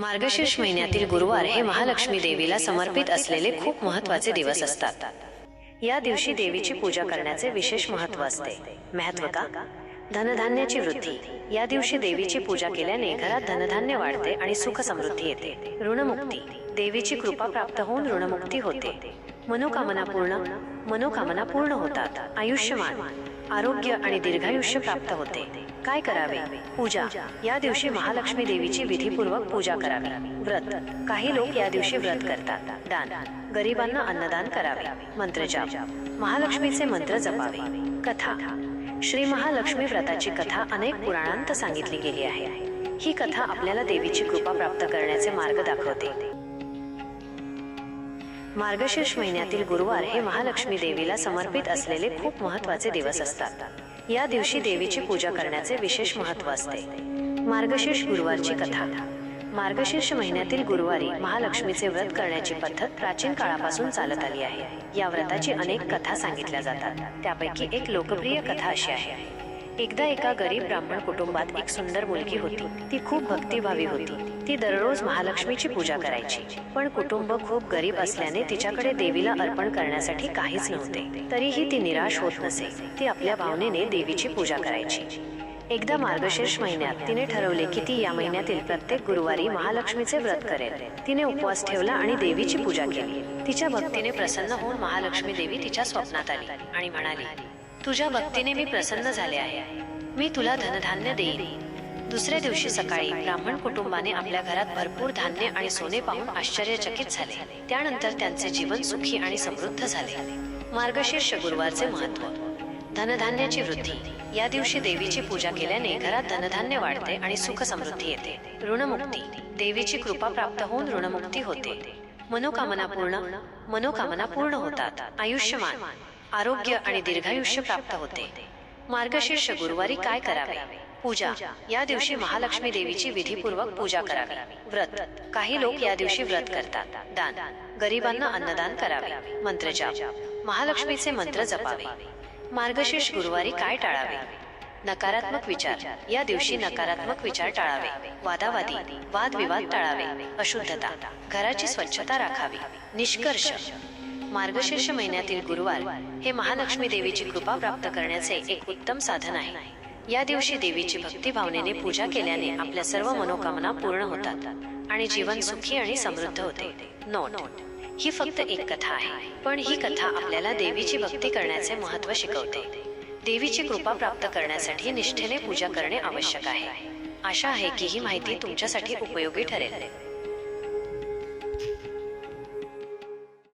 मार्गशीर्ष महिन्यातील गुरुवार हे महालक्ष्मी देवीला समर्पित असलेले खूप महत्त्वाचे दिवस असतात. या दिवशी देवीची पूजा करण्याचे विशेष महत्त्व असते. महत्त्व का? धनधान्याची वृद्धी. या दिवशी देवीची पूजा केल्याने घरात धनधान्य वाढते आणि सुख समृद्धी येते. ऋणमुक्ती. देवीची कृपा प्राप्त होऊन ऋणमुक्ती होते. मनोकामना पूर्ण. मनोकामना पूर्ण होतात. आयुष्यमान. आरोग्य आणि दीर्घायुष्य प्राप्त होते. काय करावे? पूजा. या दिवशी महालक्ष्मी देवीची विधीपूर्वक पूजा करावी. व्रत. काही लोक या दिवशी व्रत करतात. दान. गरिबांना अन्नदान करावे. मंत्रजाप. महालक्ष्मीचे मंत्र जपावे. कथा. श्री महालक्ष्मी व्रताची कथा अनेक पुराणांत सांगितली गेली आहे. ही कथा आपल्याला देवीची कृपा प्राप्त करण्याचे मार्ग दाखवते. मार्गशीर्ष महिन्यातील गुरुवार हे महालक्ष्मी देवीला समर्पित असलेले खूप महत्त्वाचे दिवस असतात. या दिवशी देवीची पूजा करण्याचे विशेष महत्त्व असते. मार्गशीर्ष गुरुवारची कथा. मार्गशीर्ष महिन्यातील गुरुवारी महालक्ष्मीचे व्रत करण्याची पद्धत प्राचीन काळापासून चालत आली आहे. या व्रताची अनेक कथा सांगितल्या जातात. त्यापैकी एक लोकप्रिय कथा अशी आहे. एकदा एका गरीब ब्राह्मण कुटुंबात एक सुंदर मुलगी होती. ती खूप भक्तिभावी होती. ती दररोज महालक्ष्मीची पूजा करायची. पण कुटुंब खूप गरीब असल्याने तिच्याकडे देवीला अर्पण करण्यासाठी काहीच नव्हते. तरीही ती निराश होत नसे. ती आपल्या भावनेने देवीची पूजा करायची. एकदा मार्गशीर्ष महिन्यात तिने ठरवले की ती या महिन्यातील प्रत्येक गुरुवारी महालक्ष्मीचे व्रत करेल. तिने उपवास ठेवला आणि देवीची पूजा केली. तिच्या भक्तीने प्रसन्न होऊन महालक्ष्मी देवी तिच्या स्वप्नात आली आणि म्हणाली तुझ्या भक्तीने मी प्रसन्न झाले आहे. मी तुला धनधान्य देईन. दुसऱ्या दिवशी सकाळी ब्राह्मण कुटुंबाने आपल्या घरात भरपूर धान्य आणि सोने पाहून आश्चर्यचकित झाले. त्यानंतर त्यांचे जीवन सुखी आणि समृद्ध झाले. मार्गशीर्ष गुरुवारचे महत्त्व धनधान्याची वृद्धी. या दिवशी देवीची पूजा केल्याने घरात धनधान्य वाढते आणि सुख समृद्धी येते. ऋणमुक्ती. देवीची कृपा प्राप्त होऊन ऋणमुक्ती होते. मनोकामना पूर्ण. मनोकामना पूर्ण होतात. आयुष्यमान. आरोग्य आणि दीर्घायुष्य प्राप्त होते. मार्गशीर्ष गुरुवारी काय करावे? पूजा. या दिवशी महालक्ष्मी देवीची विधीपूर्वक पूजा करावी. व्रत. काही लोक या दिवशी व्रत करतात. दान. गरिबांना अन्नदान करावे. मंत्रजाप महालक्ष्मीचे मंत्र जपावे. मार्गशीर्ष गुरुवारी काय टाळावे? नकारात्मक विचार. या दिवशी नकारात्मक विचार टाळावे. वादावादी. वादविवाद टाळावे. अशुद्धता. घराची स्वच्छता राखावी. निष्कर्ष. मार्गशीर्ष महिन्यातील गुरुवार हे महालक्ष्मी देवीची कृपा प्राप्त करण्याचे एक उत्तम साधन आहे. या दिवशी देवीची भक्ती भावनेने पूजा केल्याने आपल्या सर्व मनोकामना पूर्ण होतात आणि जीवन सुखी आणि समृद्ध होते. नोट. ही फक्त एक कथा आहे पण ही कथा आपल्याला देवीची भक्ती करण्याचे महत्त्व शिकवते. देवीची कृपा प्राप्त करण्यासाठी निष्ठेने पूजा करणे आवश्यक आहे. आशा आहे की ही माहिती तुमच्यासाठी उपयोगी ठरेल.